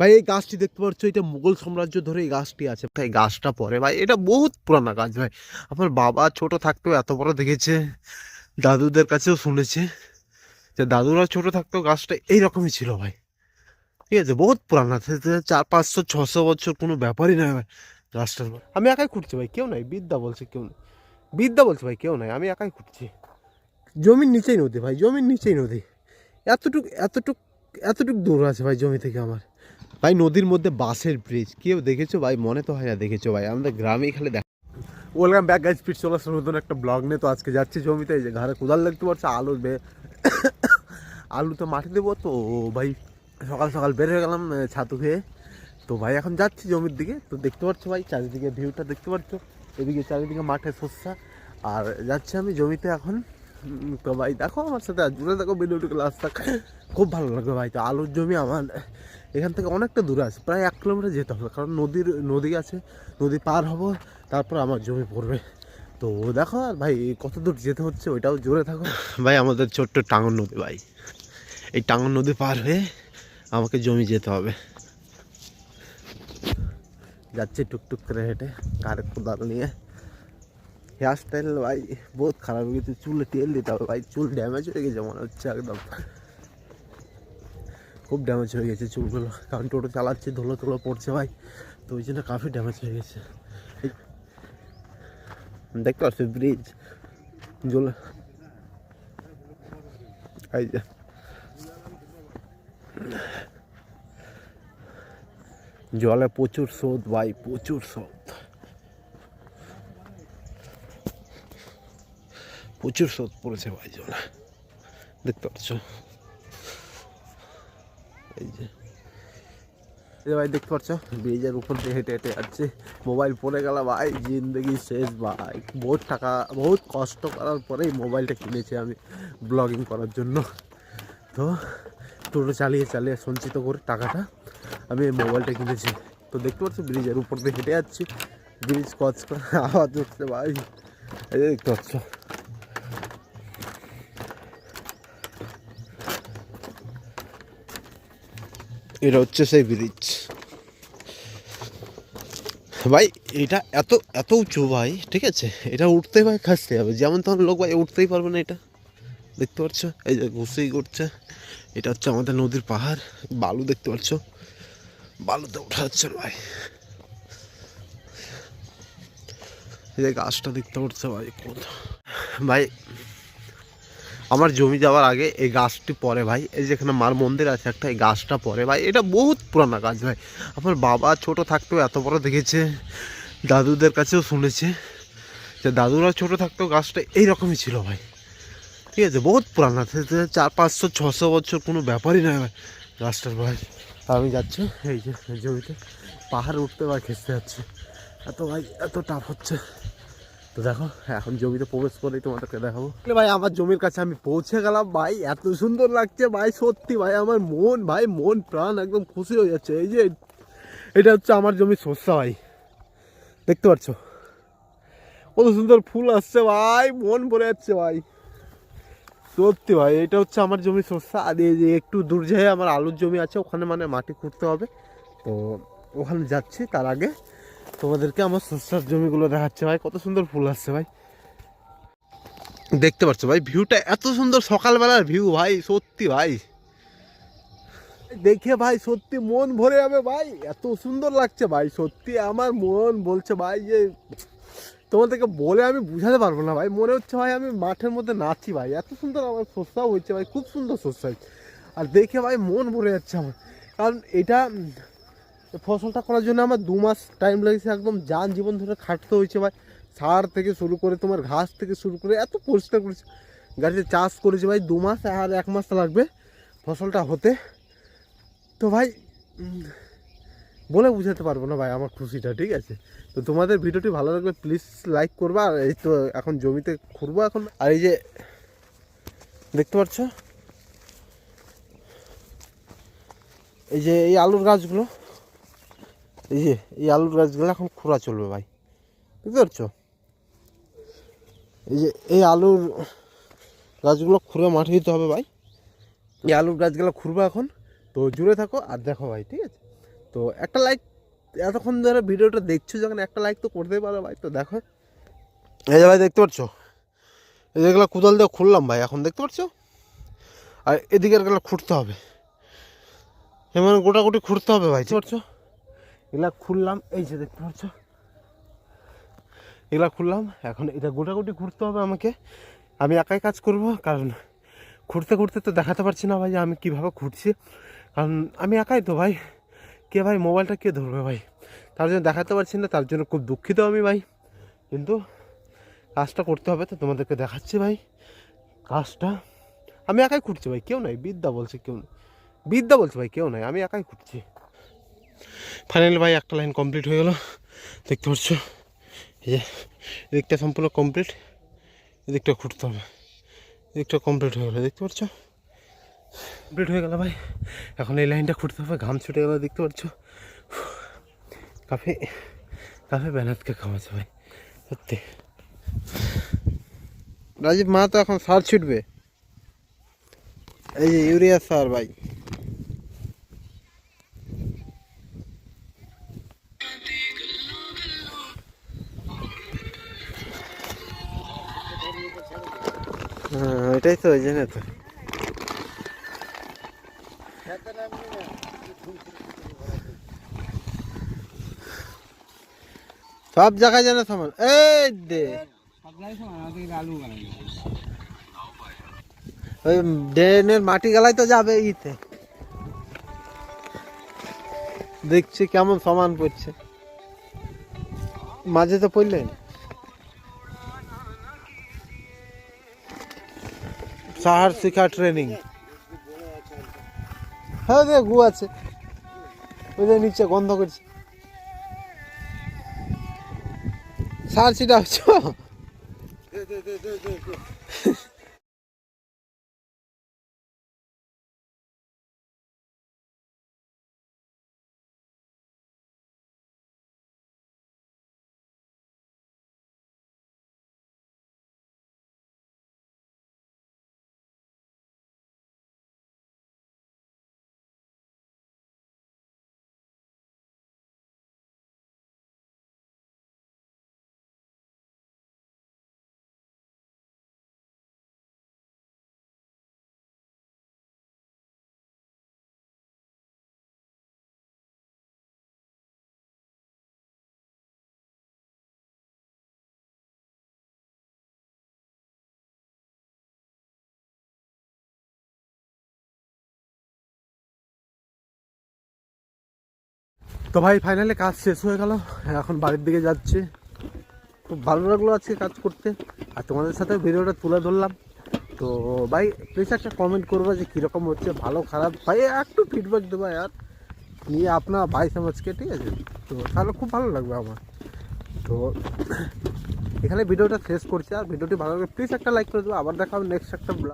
ভাই, এই গাছটি দেখতে পাচ্ছ, এটা মুঘল সাম্রাজ্য ধরে এই গাছটি আছে। এই গাছটা পরে, ভাই, এটা বহুত পুরানা গাছ, ভাই। আমার বাবা ছোট থাকতেও এত বড় দেখেছে, দাদুদের কাছেও শুনেছে যে দাদুরা ছোট থাকতেও গাছটা এইরকমই ছিল, ভাই। ঠিক আছে, বহুত পুরানা চার, পাঁচশো, ছশো বছর কোনো ব্যাপারই নয় ভাই, গাছটার আমি একাই খুঁটছি ভাই, কেউ নাই, বিদ্যা বলছে কেউ নেই। বিদ্যা বলছে, ভাই, কেউ নাই, আমি একাই খুঁটছি জমির নিচেই নদী, ভাই, জমির নিচেই নদী। এতটুক এতটুক এতটুক দূর আছে, ভাই, জমি থেকে আমার। ভাই, নদীর মধ্যে বাসের ব্রিজ কেউ দেখেছ? ভাই, মনে তো হয় না দেখেছ ভাই। আমাদের গ্রামেই খালি দেখ। ওয়েলকাম ব্যাক গাইজ স্পিড চলে আসার নতুন একটা ব্লগ নিয়ে। তো আজকে যাচ্ছি জমিতে, এই যে ঘরে কোদাল দেখতে পাচ্ছ, আলু বে, আলু তো মাটি দেবো তো ভাই, সকাল সকাল বের হয়ে গেলাম ছাতু খেয়ে। তো ভাই, এখন যাচ্ছি জমির দিকে। তো দেখতে পাচ্ছ ভাই, চারিদিকে ভিউটা দেখতে পাচ্ছ। এদিকে চারিদিকে মাঠে শস্যা আর যাচ্ছি আমি জমিতে এখন। তো ভাই দেখো আমার সাথে আর জুড়ে দেখো ভিডিওটুকু লাস্ট থাক খুব ভালো লাগবে ভাই তো আলুর জমি আমার। এখান থেকে অনেকটা দূরে আছে প্রায় এক কিলোমিটার যেতে হবে কারণ নদীর নদী আছে নদী পার হব তারপর আমার জমি পড়বে। তো দেখো আর ভাই কত দূর যেতে হচ্ছে ওইটাও জোরে থাকো। ভাই আমাদের ছোট্ট টাঙ্গন নদী ভাই। এই টাঙ্গন নদী পার হয়ে আমাকে জমি যেতে হবে। যাচ্ছি টুকটুক করে হেঁটে কারে কোদাল নিয়ে। হেয়ার স্টাইল ভাই, বহুত খারাপ হয়ে গেছে। চুলে তেল দিতে হবে, ভাই, চুল ড্যামেজ হয়ে গেছে মনে হচ্ছে একদম। খুব ড্যামেজ হয়ে গেছে চুলগুলো। কারণ টোটো চালাচ্ছে, ধুলো ধুলো পড়ছে, ভাই। তো ওই জন্য কাফি ড্যামেজ হয়ে গেছে। দেখতে পাচ্ছি ব্রিজ জল যে। জলে প্রচুর স্রোত, ভাই, প্রচুর স্রোত। প্রচুর স্রোত পড়েছে ভাই জলে দেখতে পাচ্ছ? এই যে। ভাই, দেখতে পাচ্ছ? ব্রিজের উপর দিয়ে হেঁটে হেঁটে যাচ্ছে। মোবাইল পড়ে গেল ভাই, জিন্দগি শেষ ভাই। বহুত টাকা, বহুত কষ্ট করার পরেই মোবাইলটা কিনেছি আমি ব্লগিং করার জন্য। তো, টোটো চালিয়ে চালিয়ে সঞ্চিত করে টাকাটা আমি মোবাইলটা কিনেছি। তো দেখতে পাচ্ছ, ব্রিজের উপর দিয়ে হেঁটে যাচ্ছি। ব্রিজ কচ করে আওয়াজ হচ্ছে ভাই। এই দেখতে পাচ্ছ? এটা হচ্ছে সেই ব্রিজ ভাই, এটা এত এত উঁচু ভাই, ঠিক আছে? এটা উঠতে ভাই খাসতে হবে। যেমন তখন লোক ভাই উঠতেই পারবে না এটা। দেখতে পাচ্ছ? এই যে ঘুষেই করছে। এটা হচ্ছে আমাদের নদীর পাহাড়। বালু দেখতে পাচ্ছ? বালুতে উঠা যাচ্ছে ভাই। এই যে গাছটা দেখতে পাচ্ছ ভাই ভাই আমার জমি যাওয়ার আগে এই গাছটি পরে ভাই। এই যেখানে মার মন্দির আছে, একটা এই গাছটা পরে ভাই। এটা বহুত পুরানা গাছ ভাই। আমার বাবা ছোট থাকতেও এত বড় দেখেছে, দাদুদের কাছেও শুনেছে যে দাদুরা ছোট থাকতেও গাছটা এইরকমই ছিল ভাই। ঠিক আছে, বহুত পুরানা। চার, পাঁচশো, ছশো বছর কোনো ব্যাপারই নয় ভাই গাছটার ভাই। আমি যাচ্ছি, এই যে জমিতে। পাহাড়ে উঠতে ভাই খেসতে যাচ্ছে। এত ভাই, এত টাফ হচ্ছে। তো দেখো, এখন জমিতে প্রবেশ করেই তোমাদেরকে দেখাবো। ভাই, আমার জমির কাছে আমি পৌঁছে গেলাম, ভাই, এত সুন্দর লাগছে, ভাই, সত্যি, ভাই, আমার মন, ভাই, মন, প্রাণ একদম খুশি হয়ে যাচ্ছে। এই যে, এটা হচ্ছে আমার জমির শস্য, ভাই। দেখতে পাচ্ছ? কত সুন্দর ফুল আসছে, ভাই, মন ভরে যাচ্ছে, ভাই। সত্যি, ভাই, এটা হচ্ছে আমার জমি শস্য। আর এই যে, একটু দূর যেয়ে আমার আলুর জমি আছে, ওখানে মানে মাটি খুঁড়তে হবে। তো ওখানে যাচ্ছি, তার আগে তোমাদেরকে আমার শস্যার জমিগুলো দেখাচ্ছে ভাই, কত সুন্দর ফুল আসছে ভাই। দেখতে পাচ্ছ ভাই, ভিউটা এত সুন্দর সকালবেলার ভিউ ভাই, সত্যি ভাই। দেখে ভাই, সত্যি মন ভরে যাবে ভাই, এত সুন্দর লাগছে ভাই, সত্যি আমার মন বলছে ভাই যে, তোমাদেরকে বলে আমি বুঝাতে পারব না ভাই, মনে হচ্ছে ভাই আমি মাঠের মধ্যে নাচি ভাই, এত সুন্দর আমার শস্যাও হচ্ছে ভাই, খুব সুন্দর হয়েছে। আর দেখে ভাই মন ভরে যাচ্ছে আমার, কারণ এটা ফসলটা করার জন্য আমার দু মাস টাইম লেগেছে, একদম যান জীবন ধরে খাটতে হয়েছে ভাই। সার থেকে শুরু করে তোমার ঘাস থেকে শুরু করে এত পরিষ্কার করেছে গাড়িতে চাষ করেছে ভাই, দু মাস আর এক মাস লাগবে ফসলটা হতে। তো ভাই বলে বুঝাতে পারব না ভাই আমার খুশিটা, ঠিক আছে? তো তোমাদের ভিডিওটি ভালো লাগলে প্লিজ লাইক করবা, আর এই তো এখন জমিতে খুঁড়বো এখন। আর এই যে, দেখতে পাচ্ছ? এই যে এই আলুর গাছগুলো। এই যে এই আলুর গাছগুলো এখন খোঁড়া চলবে ভাই। বুঝতে পারছ? এই যে, এই আলুর গাছগুলো খুঁড়ে মাঠে দিতে হবে ভাই। এই আলুর গাছগুলো খুঁড়বো এখন। তো জুড়ে থাকো আর দেখো ভাই, ঠিক আছে? তো একটা লাইক এতক্ষণ ধরে ভিডিওটা দেখছ যখন, একটা লাইক তো করতেই পারো ভাই। তো দেখো। এই যে ভাই, দেখতে পাচ্ছ এই যেগুলো কোদাল দিয়ে খুললাম ভাই, এখন দেখতে পাচ্ছ আর এদিকেরগুলো খুঁড়তে হবে। এমন গোটাগুটি খুঁড়তে হবে ভাই পাচ্ছ এগুলা খুললাম, এই যে দেখতে পাচ্ছ? এগুলা খুললাম, এখন এটা গোটাগুটি ঘুরতে হবে আমাকে। আমি একাই কাজ করব, কারণ ঘুরতে খুঁড়তে তো দেখাতে পারছি না ভাই আমি কীভাবে খুঁড়ছি কারণ আমি একাই তো ভাই। কে ভাই, মোবাইলটা কে ধরবে ভাই? তার জন্য দেখাতে পারছি না, তার জন্য খুব দুঃখিত আমি ভাই। কিন্তু কাজটা করতে হবে তো, তোমাদেরকে দেখাচ্ছি ভাই। কাজটা। আমি একাই খুঁড়ছি ভাই, কেউ নাই, বিদ্যা বলছে কেউ নেই। বিদ্যা বলছে ভাই, কেউ নাই, আমি একাই খুঁড়ছি ফাইনালি ভাই, একটা লাইন কমপ্লিট হয়ে গেল। দেখতে পাচ্ছ? এই যে, এদিকটা সম্পূর্ণ কমপ্লিট এদিকটা খুঁড়তে হবে। এদিকটা কমপ্লিট হয়ে গেলো, দেখতে পাচ্ছ? কমপ্লিট হয়ে গেল ভাই। এখন এই লাইনটা খুঁড়তে হবে, ঘাম ছুটে গেল, দেখতে পাচ্ছ? কাফে কাফে মেহনতকে খাওয়াচ্ছে ভাই, সত্যি। রাজীব মা তো এখন সার ছিটবে। এই যে ইউরিয়া সার ভাই। হ্যাঁ এটাই তো, ওই জন্য তো। সব জায়গায় যেন সমান। এই দে। ওই ড্রেনের মাটি গালাই তো যাবে ইতে। দেখছি কেমন সমান পড়ছে। মাঝে তো পড়লেন? সাহার শিখা ট্রেনিং হ্যাঁ দে গু আছে। ওই যে নিচে গন্ধ করছে। সাহার শিখা হচ্ছে। তো ভাই ফাইনালি কাজ শেষ হয়ে গেল। এখন বাড়ির দিকে যাচ্ছে। খুব ভালো লাগল আজকে কাজ করতে। আর তোমাদের সাথে ভিডিওটা তুলে ধরলাম। তো ভাই প্লিজ একটা কমেন্ট করব যে কীরকম হচ্ছে, ভালো, খারাপ? ভাই, একটু ফিডব্যাক দেবো আর। নিয়ে আপনার ভাই সমাজকে, ঠিক আছে? তো তাহলে খুব ভালো লাগবে আমার। তো এখানে ভিডিওটা শেষ করছি। আর ভিডিওটি ভালো লাগলে প্লিজ একটা লাইক করে দেবো। আবার দেখা হবে নেক্সট একটা